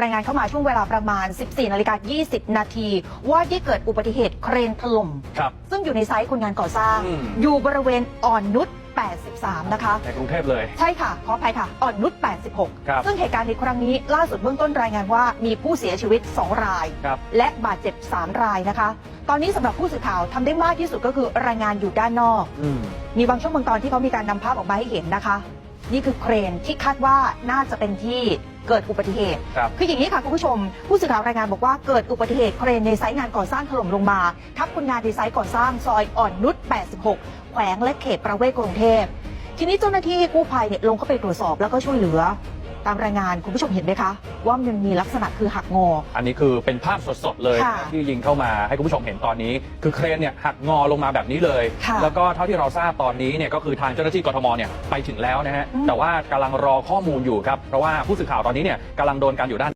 รายงานเข้ามาช่วงเวลาประมาณ 14 นาฬิกา 20 นาที ว่าที่เกิดอุบัติเหตุเครนถล่ม ครับ ซึ่งอยู่ในไซต์คนงานก่อสร้าง อืม อยู่บริเวณอ่อนนุช 83 นะคะ ในกรุงเทพเลย ใช่ค่ะ ขออภัยค่ะ อ่อนนุช ครับ 86 ซึ่งเหตุการณ์ในครั้งนี้ล่าสุดเบื้องต้นรายงานว่ามีผู้เสียชีวิต 2 ราย ครับ และบาดเจ็บ 3 รายนะคะ ตอนนี้สำหรับผู้สื่อข่าวทำได้มากที่สุดก็คือรายงานอยู่ด้านนอก อืม มีบางช่วงบางตอนที่เขามีการนำภาพออกมาให้เห็นนะคะ นี่คือเครนที่คาดว่าน่าจะเป็นที่เกิดอุบัติเหตุ ครับ คืออย่างนี้ค่ะคุณผู้ชม ผู้สื่อข่าวรายงานบอกว่าเกิดอุบัติเหตุเครนในไซต์งานก่อสร้างถล่มลงมา ทับคนงานในไซต์ก่อสร้างซอยอ่อนนุช 86 แขวงและเขตประเวศกรุงเทพ ทีนี้เจ้าหน้าที่กู้ภัยเนี่ยลงเข้าไปตรวจสอบแล้วก็ช่วยเหลือ ตามรายงานคุณผู้ชมเห็นไหมคะ ว่ามันมีลักษณะคือหักงอ อันนี้คือเป็นภาพสดๆเลยค่ะที่ยิงเข้ามาให้คุณผู้ชมเห็นตอนนี้ คือเครนเนี่ยหักงอลงมาแบบนี้เลย ค่ะแล้วก็เท่าที่เราทราบตอนนี้เนี่ยก็คือทางเจ้าหน้าที่กทมเนี่ยไปถึงแล้วนะฮะอืม แต่ว่ากำลังรอข้อมูลอยู่ครับเพราะว่าผู้สื่อข่าวตอนนี้เนี่ยกำลังโดนการอยู่ด้าน